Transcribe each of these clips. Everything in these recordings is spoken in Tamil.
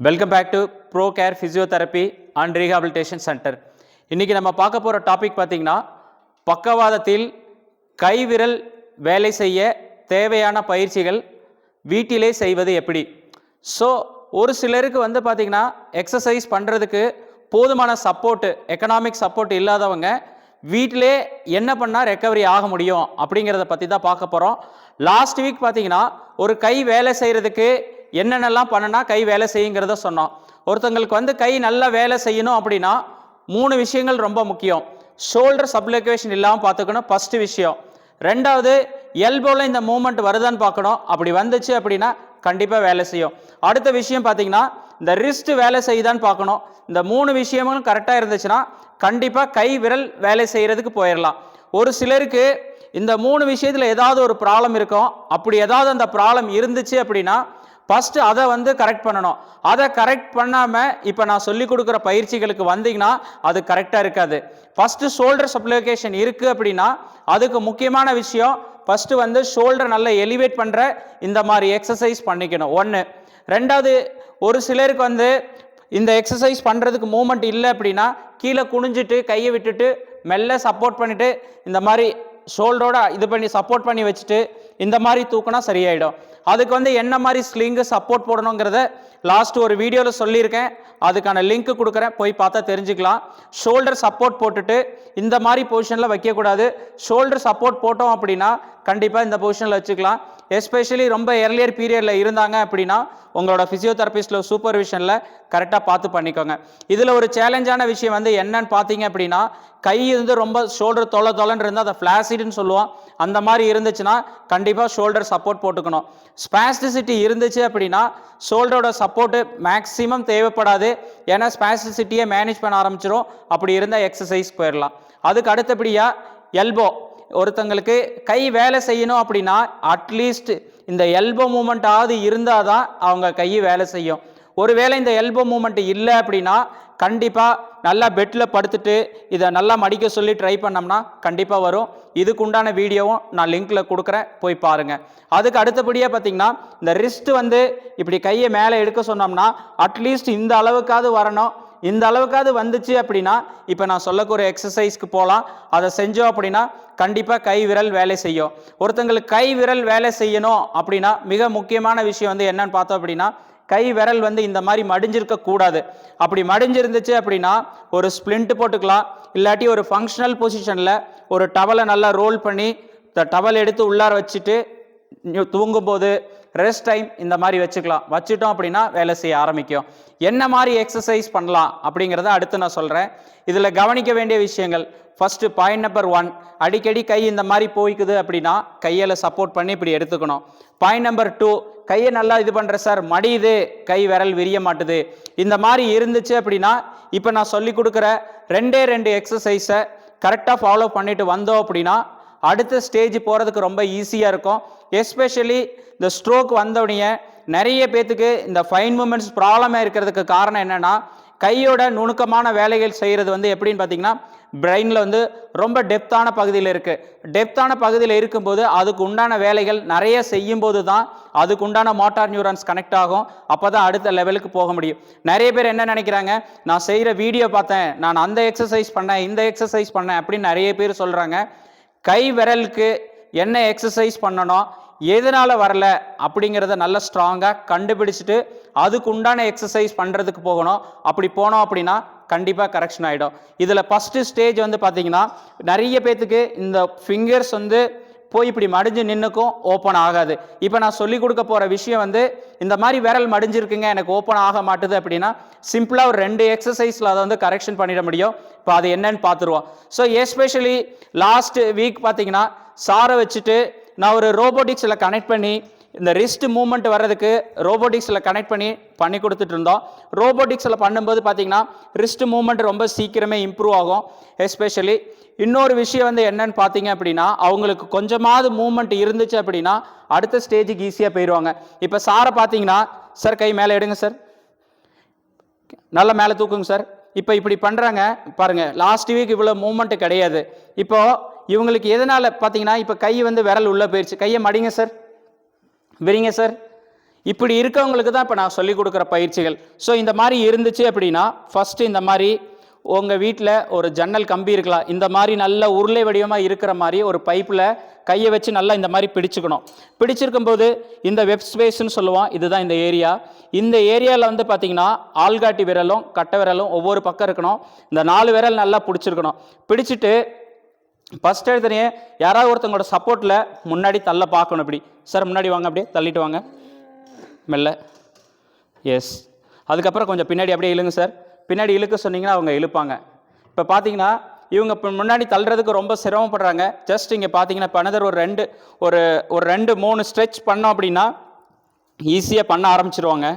Welcome back to pro care physiotherapy and rehabilitation centre இன்றைக்கி நம்ம பார்க்க போகிற டாபிக் பார்த்திங்கன்னா பக்கவாதத்தில் கைவிரல் வேலை செய்ய தேவையான பயிற்சிகள் வீட்டிலே செய்வது எப்படி? ஸோ ஒரு சிலருக்கு வந்து பார்த்திங்கன்னா எக்ஸசைஸ் பண்ணுறதுக்கு போதுமான சப்போர்ட்டு எக்கனாமிக் சப்போர்ட் இல்லாதவங்க வீட்டிலே என்ன பண்ணால் ரெக்கவரி ஆக முடியும் அப்படிங்கிறத பற்றி தான் பார்க்க போகிறோம் லாஸ்ட் வீக் பார்த்திங்கன்னா ஒரு கை வேலை செய்கிறதுக்கு என்னென்னலாம் பண்ணுனா கை வேலை செய்யுங்கிறத சொன்னோம் ஒருத்தங்களுக்கு வந்து கை நல்லா வேலை செய்யணும் அப்படின்னா மூணு விஷயங்கள் ரொம்ப முக்கியம். ஷோல்டர் சப்ளிகேஷன் இல்லாமல் பார்த்துக்கணும் ஃபஸ்ட்டு விஷயம். ரெண்டாவது எல்போவில் இந்த மூமெண்ட் வருதான்னு பார்க்கணும். அப்படி வந்துச்சு அப்படின்னா கண்டிப்பாக வேலை செய்யும். அடுத்த விஷயம் பார்த்தீங்கன்னா இந்த ரிஸ்ட் வேலை செய்யுதான்னு பார்க்கணும். இந்த மூணு விஷயங்களும் கரெக்டாக இருந்துச்சுன்னா கண்டிப்பாக கை விரல் வேலை செய்கிறதுக்கு போயிடலாம் ஒரு சிலருக்கு இந்த மூணு விஷயத்தில் ஏதாவது ஒரு ப்ராப்ளம் இருக்கும் அப்படி ஏதாவது அந்த ப்ராப்ளம் இருந்துச்சு அப்படின்னா ஃபஸ்ட்டு அதை வந்து கரெக்ட் பண்ணணும். அதை கரெக்ட் பண்ணாமல் இப்போ நான் சொல்லி கொடுக்குற பயிற்சிகளுக்கு வந்தீங்கன்னா அது கரெக்டாக இருக்காது. ஃபஸ்ட்டு ஷோல்டர் சப்ளிகேஷன் இருக்குது அப்படின்னா அதுக்கு முக்கியமான விஷயம் ஃபஸ்ட்டு வந்து ஷோல்டர் நல்லா எலிவேட் பண்ணுற இந்த மாதிரி எக்ஸசைஸ் பண்ணிக்கணும். ஒன்று ரெண்டாவது ஒரு சிலருக்கு வந்து இந்த எக்ஸசைஸ் பண்ணுறதுக்கு மூமெண்ட் இல்லை அப்படின்னா கீழே குனிஞ்சிட்டு கையை விட்டுட்டு மெல்ல சப்போர்ட் பண்ணிவிட்டு இந்த மாதிரி ஷோல்டரோட இது பண்ணி சப்போர்ட் பண்ணி வச்சுட்டு இந்த மாதிரி தூக்குனா சரியாயிடும். அதுக்கு வந்து என்ன மாதிரி ஸ்லிங்கு சப்போர்ட் போடணுங்கிறத லாஸ்ட் ஒரு வீடியோவில் சொல்லியிருக்கேன். அதுக்கான லிங்க் கொடுக்குறேன். போய் பார்த்தா தெரிஞ்சுக்கலாம். ஷோல்டர் சப்போர்ட் போட்டுட்டு இந்த மாதிரி பொசிஷனில் வைக்கக்கூடாது ஷோல்டர் சப்போர்ட் போட்டோம் அப்படின்னா கண்டிப்பாக இந்த பொசிஷனில் வச்சுக்கலாம். எஸ்பெஷலி ரொம்ப எர்லியர் பீரியடில் இருந்தாங்க அப்படின்னா உங்களோட ஃபிசியோதெரபிஸ்டில் சூப்பர்விஷனில் கரெக்டாக பார்த்து பண்ணிக்கோங்க. இதில் ஒரு சேலஞ்சான விஷயம் வந்து என்னன்னு பார்த்தீங்க அப்படின்னா கை வந்து ரொம்ப ஷோல்டர் தொலை தொலைன்னு இருந்தால் அதை ஃப்ளாசிடுன்னு சொல்லுவோம். அந்த மாதிரி இருந்துச்சுன்னா கண்டிப்பாக கண்டிப்பாக ஷோல்டர் சப்போர்ட் போட்டுக்கணும். ஸ்பாஸ்டிசிட்டி இருந்துச்சு அப்படின்னா ஷோல்டரோட சப்போர்ட்டு மேக்ஸிமம் தேவைப்படாது. ஏன்னா ஸ்பாஸ்டிசிட்டியை மேனேஜ் பண்ண ஆரம்பிச்சிடும் அப்படி இருந்தால் எக்ஸசைஸ் போயிடலாம். அதுக்கு அடுத்தபடியாக எல்போ ஒருத்தங்களுக்கு கை வேலை செய்யணும் அப்படின்னா அட்லீஸ்ட் இந்த எல்போ மூமெண்ட்டாவது இருந்தால் தான் அவங்க கை வேலை செய்யும். ஒருவேளை இந்த எல்போ மூமெண்ட் இல்லை அப்படின்னா கண்டிப்பாக நல்லா பெட்டில் படுத்துட்டு இதை நல்லா மடிக்க சொல்லி ட்ரை பண்ணோம்னா கண்டிப்பாக வரும். இதுக்கு உண்டான வீடியோவும் நான் லிங்க்கில் கொடுக்குறேன். போய் பாருங்கள் அதுக்கு அடுத்தபடியாக பார்த்தீங்கன்னா இந்த ரிஸ்ட் வந்து இப்படி கையை மேலே எடுக்க சொன்னோம்னா அட்லீஸ்ட் இந்த அளவுக்காவது வரணும். இந்த அளவுக்காவது வந்துச்சு அப்படின்னா இப்போ நான் சொல்லக்கூடிய எக்ஸசைஸ்க்கு போகலாம் அதை செஞ்சோம் அப்படின்னா கண்டிப்பாக கை விரல் வேலை செய்யும். ஒருத்தங்களுக்கு கை விரல் வேலை செய்யணும் அப்படின்னா மிக முக்கியமான விஷயம் வந்து என்னன்னு பார்த்தோம் அப்படின்னா கை விரல் வந்து இந்த மாதிரி மடிஞ்சிருக்க கூடாது. அப்படி மடிஞ்சிருந்துச்சு அப்படின்னா ஒரு ஸ்ப்ளிண்ட் போட்டுக்கலாம். இல்லாட்டி ஒரு ஃபங்க்ஷனல் பொசிஷனில் ஒரு டவலை நல்லா ரோல் பண்ணி டவல் எடுத்து உள்ளார வச்சுட்டு தூங்கும்போது ரெஸ்ட் டைம் இந்த மாதிரி வச்சுக்கலாம். வச்சுட்டோம் அப்படின்னா வேலை செய்ய ஆரம்பிக்கும். என்ன மாதிரி எக்ஸசைஸ் பண்ணலாம் அப்படிங்கிறத அடுத்து நான் சொல்கிறேன் இதில் கவனிக்க வேண்டிய விஷயங்கள். ஃபஸ்ட்டு பாயிண்ட் நம்பர் ஒன் அடிக்கடி கை இந்த மாதிரி போய்க்குது அப்படின்னா கையில் சப்போர்ட் பண்ணி இப்படி எடுத்துக்கணும். பாயிண்ட் நம்பர் டூ கையை நல்லா இது பண்ணுற சார். மடியுது. கை விரல் விரிய மாட்டுது. இந்த மாதிரி இருந்துச்சு அப்படின்னா இப்போ நான் சொல்லி கொடுக்குற ரெண்டே ரெண்டு எக்ஸசைஸை கரெக்டாக ஃபாலோ பண்ணிட்டு வந்தோம் அப்படின்னா அடுத்த ஸ்டேஜ் போகிறதுக்கு ரொம்ப ஈஸியாக இருக்கும். எஸ்பெஷலி இந்த ஸ்ட்ரோக் வந்தவுடைய நிறைய பேத்துக்கு இந்த ஃபைன் மூமெண்ட்ஸ் ப்ராப்ளமாக இருக்கிறதுக்கு காரணம் என்னென்னா கையோட நுணுக்கமான வேலைகள் செய்கிறது வந்து எப்படின்னு பார்த்தீங்கன்னா பிரெயினில் வந்து ரொம்ப டெப்த்தான பகுதியில் இருக்குது டெப்த்தான பகுதியில் இருக்கும்போது அதுக்கு உண்டான வேலைகள் நிறைய செய்யும்போது தான் அதுக்கு உண்டான மோட்டார் நியூரான்ஸ் கனெக்ட் ஆகும். அப்போ தான் அடுத்த லெவலுக்கு போக முடியும். நிறைய பேர் என்ன நினைக்கிறாங்க? நான் செய்கிற வீடியோ பார்த்தேன். நான் அந்த எக்ஸசைஸ் பண்ணேன் இந்த எக்ஸசைஸ் பண்ணேன் அப்படின்னு நிறைய பேர் சொல்கிறாங்க கை விரலுக்கு என்ன எக்ஸசைஸ் பண்ணணும்? எதனால் வரல? அப்படிங்கிறத நல்ல ஸ்ட்ராங்காக கண்டுபிடிச்சிட்டு அதுக்கு உண்டான எக்ஸசைஸ் பண்ணுறதுக்கு போகணும். அப்படி போனோம் அப்படின்னா கண்டிப்பாக கரெக்ஷன் ஆகிடும் இதில் ஃபஸ்ட்டு ஸ்டேஜ் வந்து பார்த்தீங்கன்னா நிறைய பேர்த்துக்கு இந்த ஃபிங்கர்ஸ் வந்து போய் இப்படி மடிஞ்சு நின்றுக்கும் ஓப்பன் ஆகாது. இப்போ நான் சொல்லி கொடுக்க போகிற விஷயம் வந்து இந்த மாதிரி விரல் மடிஞ்சிருக்குங்க எனக்கு ஓப்பன் ஆக மாட்டுது அப்படின்னா சிம்பிளாக ஒரு ரெண்டு எக்ஸசைஸில் அதை வந்து கரெக்ஷன் பண்ணிட முடியும். இப்போ அது என்னன்னு பார்த்துருவோம் ஸோ எஸ்பெஷலி லாஸ்ட் வீக் பார்த்தீங்கன்னா சாரை வச்சுட்டு நான் ஒரு ரோபோட்டிக்ஸில் கனெக்ட் பண்ணி இந்த ரிஸ்ட் மூமெண்ட் வர்றதுக்கு ரோபோட்டிக்ஸில் கனெக்ட் பண்ணி பண்ணி கொடுத்துட்டு இருந்தோம். ரோபோட்டிக்ஸில் பண்ணும்போது பார்த்தீங்கன்னா ரிஸ்ட் மூமெண்ட் ரொம்ப சீக்கிரமே இம்ப்ரூவ் ஆகும். எஸ்பெஷலி இன்னொரு விஷயம் வந்து என்னன்னு பார்த்தீங்க அப்படின்னா அவங்களுக்கு கொஞ்சமாவது மூமெண்ட் இருந்துச்சு அப்படின்னா அடுத்த ஸ்டேஜுக்கு ஈஸியாக போயிடுவாங்க இப்போ சாரை பார்த்தீங்கன்னா சார் கை மேலே எடுங்க சார் நல்லா மேலே தூக்குங்க சார் இப்போ இப்படி பண்ணுறாங்க பாருங்கள் லாஸ்ட் வீக் இவ்வளோ மூமெண்ட்டு கிடையாது. இப்போது இவங்களுக்கு எதனால் பார்த்தீங்கன்னா இப்போ கை வந்து விரல் உள்ளே போயிடுச்சு கையை மடிங்க சார் விரிங்க சார். இப்படி இருக்கவங்களுக்கு தான் இப்போ நான் சொல்லிக் கொடுக்குற பயிற்சிகள். ஸோ இந்த மாதிரி இருந்துச்சு அப்படின்னா ஃபஸ்ட்டு இந்த மாதிரி உங்கள் வீட்டில் ஒரு ஜன்னல் கம்பி இருக்கலாம். இந்த மாதிரி நல்ல உருளை வடிவமாக இருக்கிற மாதிரி ஒரு பைப்பில் கையை வச்சு நல்லா இந்த மாதிரி பிடிச்சுக்கணும். பிடிச்சிருக்கும் போது இந்த வெப் ஸ்பேஸ்ன்னு சொல்லுவோம். இதுதான் இந்த ஏரியா இந்த ஏரியாவில் வந்து பார்த்திங்கன்னா ஆள்காட்டி விரலும் கட்டை விரலும் ஒவ்வொரு பக்கம் இருக்கணும். இந்த நாலு விரல் நல்லா பிடிச்சிருக்கணும். பிடிச்சிட்டு ஃபஸ்ட் எடுத்தனையே யாராவது ஒருத்தவங்களோட சப்போர்ட்டில் முன்னாடி தள்ள பார்க்கணும் இப்படி சார் முன்னாடி வாங்க அப்படியே தள்ளிட்டு வாங்க. மெல்ல. எஸ் அதுக்கப்புறம் கொஞ்சம் பின்னாடி அப்படியே இழுங்க சார் பின்னாடி இழுக்க சொன்னீங்கன்னா அவங்க இழுப்பாங்க. இப்போ பார்த்தீங்கன்னா இவங்க இப்போ முன்னாடி தள்ளுறதுக்கு ரொம்ப சிரமப்படுறாங்க. ஜஸ்ட் இங்கே பார்த்தீங்கன்னா இப்போ ஒரு ரெண்டு ஒரு ஒரு ரெண்டு மூணு ஸ்ட்ரெச் பண்ணோம் அப்படின்னா ஈஸியாக பண்ண ஆரம்பிச்சிருவாங்க.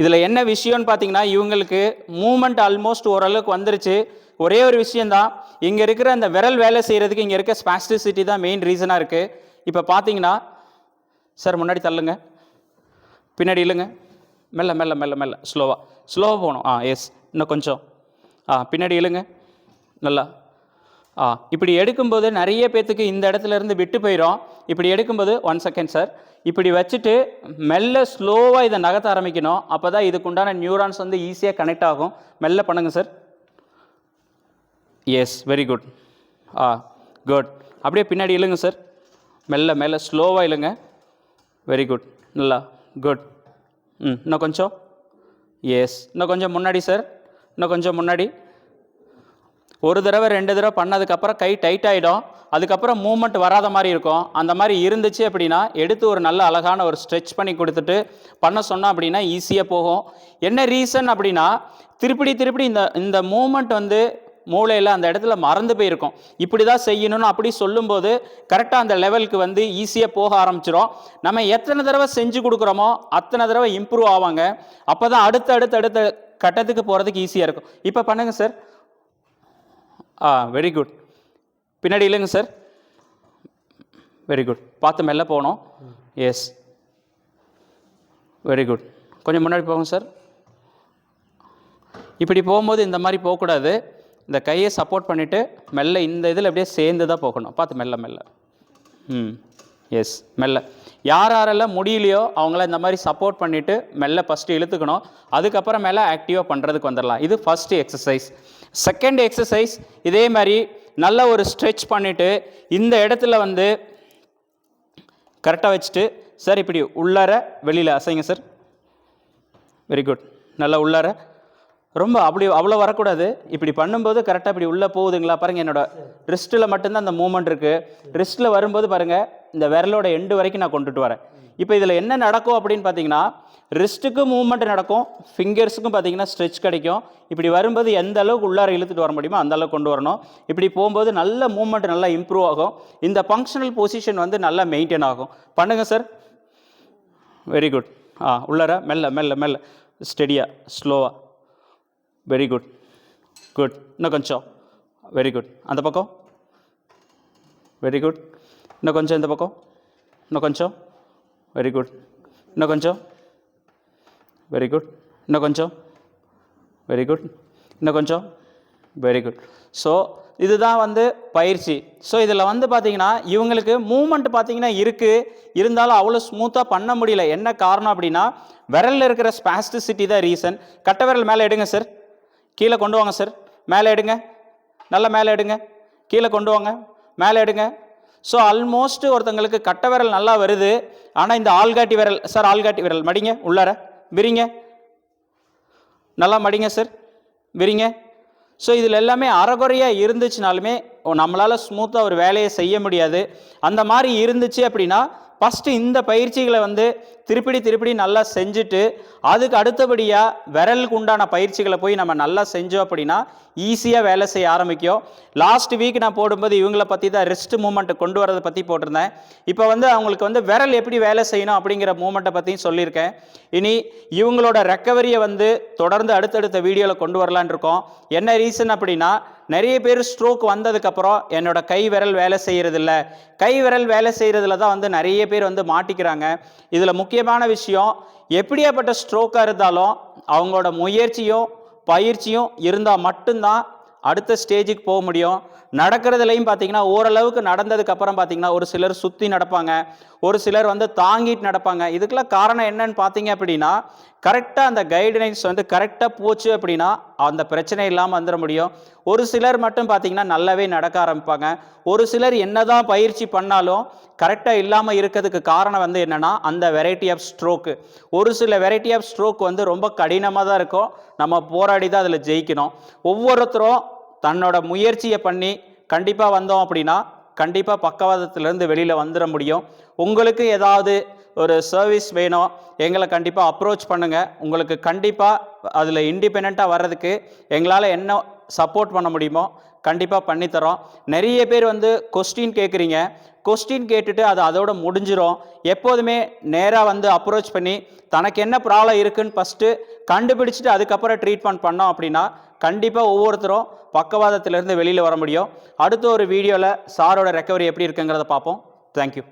இதில் என்ன விஷயம்னு பார்த்தீங்கன்னா இவங்களுக்கு மூமெண்ட் ஆல்மோஸ்ட் ஓரளவுக்கு வந்துருச்சு. ஒரே ஒரு விஷயந்தான் இங்கே இருக்கிற அந்த விரல் வேலை செய்கிறதுக்கு இங்கே இருக்க ஸ்பாஸ்டிசிட்டி தான் மெயின் ரீசனாக இருக்குது இப்போ பார்த்தீங்கன்னா சார் முன்னாடி தள்ளுங்க. பின்னாடி இல்லைங்க. மெல்ல மெல்ல மெல்ல மெல்ல. ஸ்லோவாக ஸ்லோவாக போகணும். ஆ எஸ் இன்னும் கொஞ்சம். ஆ பின்னாடி இழுங்க நல்லா. இப்படி எடுக்கும்போது நிறைய பேர்த்துக்கு இந்த இடத்துல இருந்து விட்டு போயிடும் இப்படி எடுக்கும்போது ஒன் செகண்ட் சார் இப்படி வச்சுட்டு மெல்ல ஸ்லோவாக இதை நகர்த்த ஆரம்பிக்கணும். அப்போ தான் இதுக்குண்டான நியூரான்ஸ் வந்து ஈஸியாக கனெக்ட் ஆகும். மெல்ல பண்ணுங்கள் சார் எஸ் வெரி குட் ஆ குட் அப்படியே பின்னாடி இழுங்க சார் மெல்ல மெல்ல ஸ்லோவாக இழுங்க. வெரி குட் நல்லா குட் ம் இன்னும் கொஞ்சம். எஸ் இன்னும் கொஞ்சம் முன்னாடி சார் இன்னும் கொஞ்சம் முன்னாடி. ஒரு தடவை ரெண்டு தடவை பண்ணதுக்கப்புறம் கை டைட் ஆகிடும் அதுக்கப்புறம் மூமெண்ட் வராத மாதிரி இருக்கும். அந்த மாதிரி இருந்துச்சு அப்படின்னா எடுத்து ஒரு நல்ல அழகான ஒரு ஸ்ட்ரெச் பண்ணி கொடுத்துட்டு பண்ண சொன்னோம் அப்படின்னா ஈஸியாக போகும். என்ன ரீசன் அப்படின்னா திருப்படி திருப்படி இந்த இந்த மூமெண்ட் வந்து மூளையில் அந்த இடத்துல மறந்து போயிருக்கும். இப்படி தான் செய்யணும்னு அப்படி சொல்லும்போது கரெக்டாக அந்த லெவலுக்கு வந்து ஈஸியாக போக ஆரம்பிச்சிடும் நம்ம எத்தனை தடவை செஞ்சு கொடுக்குறோமோ அத்தனை தடவை இம்ப்ரூவ் ஆவாங்க. அப்போ தான் அடுத்த அடுத்த அடுத்த கட்டத்துக்கு போகிறதுக்கு ஈஸியாக இருக்கும். இப்போ பண்ணுங்கள் சார் ஆ வெரி குட் பின்னாடி இல்லைங்க சார். வெரி குட் பார்த்து மெல்ல போகணும். எஸ் வெரி குட் கொஞ்சம் முன்னாடி போங்க சார். இப்படி போகும்போது இந்த மாதிரி போகக்கூடாது. இந்த கையை சப்போர்ட் பண்ணிவிட்டு மெல்ல இந்த இதில் அப்படியே சேர்ந்து தான் போகணும். பார்த்து மெல்ல மெல்ல. ம். எஸ் மெல்ல. யார் யாரெல்லாம் முடியலையோ அவங்கள இந்த மாதிரி சப்போர்ட் பண்ணிவிட்டு மெல்ல ஃபஸ்ட்டு இழுத்துக்கணும். அதுக்கப்புறம் மேலே ஆக்டிவாக பண்ணுறதுக்கு வந்துடலாம். இது ஃபஸ்ட்டு எக்ஸசைஸ் செகண்ட் எக்ஸசைஸ் இதே மாதிரி நல்ல ஒரு ஸ்ட்ரெச் பண்ணிவிட்டு இந்த இடத்துல வந்து கரெக்டாக வச்சுட்டு சார் இப்படி உள்ளார வெளியில் அசைங்க சார் வெரி குட் நல்லா உள்ளார ரொம்ப அப்படி அவ்வளோ வரக்கூடாது. இப்படி பண்ணும்போது கரெக்டாக இப்படி உள்ளே போகுதுங்களா? பாருங்கள் என்னோட ரிஸ்ட்டில் மட்டும்தான் அந்த மூமெண்ட் இருக்குது ரிஸ்ட்டில் வரும்போது பாருங்கள் இந்த விரலோட எண்டு வரைக்கும் நான் கொண்டுட்டு வரேன். இப்போ இதில் என்ன நடக்கும் அப்படின்னு பார்த்தீங்கன்னா ரிஸ்ட்டுக்கும் மூவ்மெண்ட் நடக்கும் ஃபிங்கர்ஸுக்கும் பார்த்தீங்கன்னா ஸ்ட்ரெச் கிடைக்கும். இப்படி வரும்போது எந்த அளவுக்கு உள்ளார இழுத்துட்டு வர முடியுமோ அந்த அளவுக்கு கொண்டு வரணும். இப்படி போகும்போது நல்ல மூவ்மெண்ட் நல்லா இம்ப்ரூவ் ஆகும். இந்த ஃபங்க்ஷனல் பொசிஷன் வந்து நல்லா மெயின்டைன் ஆகும். பண்ணுங்கள் சார் வெரி குட் ஆ உள்ளார மெல்ல மெல்ல மெல்ல. ஸ்டெடியாக ஸ்லோவாக வெரி குட் குட் இன்னும் கொஞ்சம். வெரி குட் அந்த பக்கம். வெரி குட் இன்னும் கொஞ்சம் இந்த பக்கம். இன்னும் கொஞ்சம். வெரி குட் இன்னும் கொஞ்சம். வெரி குட் இன்னும் கொஞ்சம். வெரி குட் இன்னும் கொஞ்சம். வெரி குட் ஸோ இதுதான் வந்து பயிற்சி. ஸோ இதில் வந்து பார்த்திங்கன்னா இவங்களுக்கு மூமெண்ட் பார்த்தீங்கன்னா இருக்குது இருந்தாலும் அவ்வளோ ஸ்மூத்தாக பண்ண முடியல. என்ன காரணம் அப்படின்னா விரலில் இருக்கிற ஸ்பாஸ்டிசிட்டி தான் ரீசன் கட்டை விரல் மேலே எடுங்க சார் கீழே கொண்டு வாங்க சார் மேலே எடுங்க. நல்லா மேலே எடுங்க. கீழே கொண்டு வாங்க. மேலே எடுங்க. ஸோ ஆல்மோஸ்ட் ஒருத்தங்களுக்கு கட்டை விரல் நல்லா வருது. ஆனால் இந்த ஆள்காட்டி விரல் சார் ஆள்காட்டி விரல். மடிங்க உள்ளார. விரிங்க. நல்லா மடிங்க சார் விரிங்க. ஸோ இதில் எல்லாமே அறகுறையாக இருந்துச்சுனாலுமே நம்மளால் ஸ்மூத்தாக ஒரு வேலையை செய்ய முடியாது. அந்த மாதிரி இருந்துச்சு அப்படின்னா ஃபஸ்ட்டு இந்த பயிற்சிகளை வந்து திருப்பிடி திருப்படி நல்லா செஞ்சுட்டு அதுக்கு அடுத்தபடியாக விரலுக்கு உண்டான பயிற்சிகளை போய் நம்ம நல்லா செஞ்சோம் அப்படின்னா ஈஸியாக வேலை செய்ய ஆரம்பிக்கும். லாஸ்ட் வீக் நான் போடும்போது இவங்கள பற்றி தான் ரிஸ்ட் மூமெண்ட்டை கொண்டு வரதை பற்றி போட்டிருந்தேன். இப்போ வந்து அவங்களுக்கு வந்து விரல் எப்படி வேலை செய்யணும் அப்படிங்கிற மூமெண்ட்டை பற்றியும் சொல்லியிருக்கேன். இனி இவங்களோட ரெக்கவரியை வந்து தொடர்ந்து அடுத்தடுத்த வீடியோவில் கொண்டு வரலான் இருக்கோம். என்ன ரீசன் அப்படின்னா நிறைய பேர் ஸ்ட்ரோக் வந்ததுக்கப்புறம் என்னோட கை விரல் வேலை செய்கிறதில்ல கை விரல் வேலை செய்கிறதுல தான் வந்து நிறைய பேர் வந்து மாட்டிக்கிறாங்க. இதில் முக்கியமான விஷயம் எப்படியாப்பட்ட ஸ்ட்ரோக்காக இருந்தாலும் அவங்களோட முயற்சியும் பயிற்சியும் இருந்தால் மட்டும்தான் அடுத்த ஸ்டேஜுக்கு போக முடியும். நடக்கிறதுலையும் பார்த்தீங்கன்னா ஓரளவுக்கு நடந்ததுக்கு அப்புறம் பார்த்தீங்கன்னா ஒரு சிலர் சுற்றி நடப்பாங்க. ஒரு சிலர் வந்து தாங்கிட்டு நடப்பாங்க. இதுக்கெல்லாம் காரணம் என்னன்னு பார்த்தீங்க அப்படின்னா கரெக்டாக அந்த கைட்லைன்ஸ் வந்து கரெக்டாக போச்சு அப்படின்னா அந்த பிரச்சனை இல்லாமல் வந்துட முடியும். ஒரு சிலர் மட்டும் பார்த்தீங்கன்னா நல்லாவே நடக்க ஆரம்பிப்பாங்க. ஒரு சிலர் என்னதான் பயிற்சி பண்ணாலும் கரெக்டாக இல்லாமல் இருக்கிறதுக்கு காரணம் வந்து என்னென்னா அந்த வெரைட்டி ஆஃப் ஸ்ட்ரோக்கு ஒரு சில வெரைட்டி ஆஃப் ஸ்ட்ரோக் வந்து ரொம்ப கடினமாக தான் இருக்கும். நம்ம போராடி தான் அதில் ஜெயிக்கணும். ஒவ்வொருத்தரும் தன்னோட முயற்சியை பண்ணி கண்டிப்பாக வந்தோம் அப்படின்னா கண்டிப்பாக பக்கவாதத்திலேருந்து வெளியில் வந்துட முடியும். உங்களுக்கு ஏதாவது ஒரு சர்வீஸ் வேணும் எங்களை கண்டிப்பாக அப்ரோச் பண்ணுங்கள் உங்களுக்கு கண்டிப்பாக அதில் இண்டிபெண்ட்டாக வர்றதுக்கு எங்களால் என்ன சப்போர்ட் பண்ண முடியுமோ? கண்டிப்பாக பண்ணித்தரோம். நிறைய பேர் வந்து கொஸ்டின் கேட்குறீங்க. கொஸ்டின் கேட்டுட்டு அது அதோட முடிஞ்சிடும் எப்போதுமே நேராக வந்து அப்ரோச் பண்ணி தனக்கு என்ன ப்ராப்ளம் இருக்குன்னு ஃபஸ்ட்டு கண்டுபிடிச்சிட்டு அதுக்கப்புறம் ட்ரீட்மெண்ட் பண்ணோம் அப்படின்னா கண்டிப்பாக ஒவ்வொருத்தரும் பக்கவாதத்திலேருந்து வெளியில் வர முடியும். அடுத்த ஒரு வீடியோவில் சாரோட ரெக்கவரி எப்படி இருக்குங்கிறத பார்ப்போம். தேங்க்யூ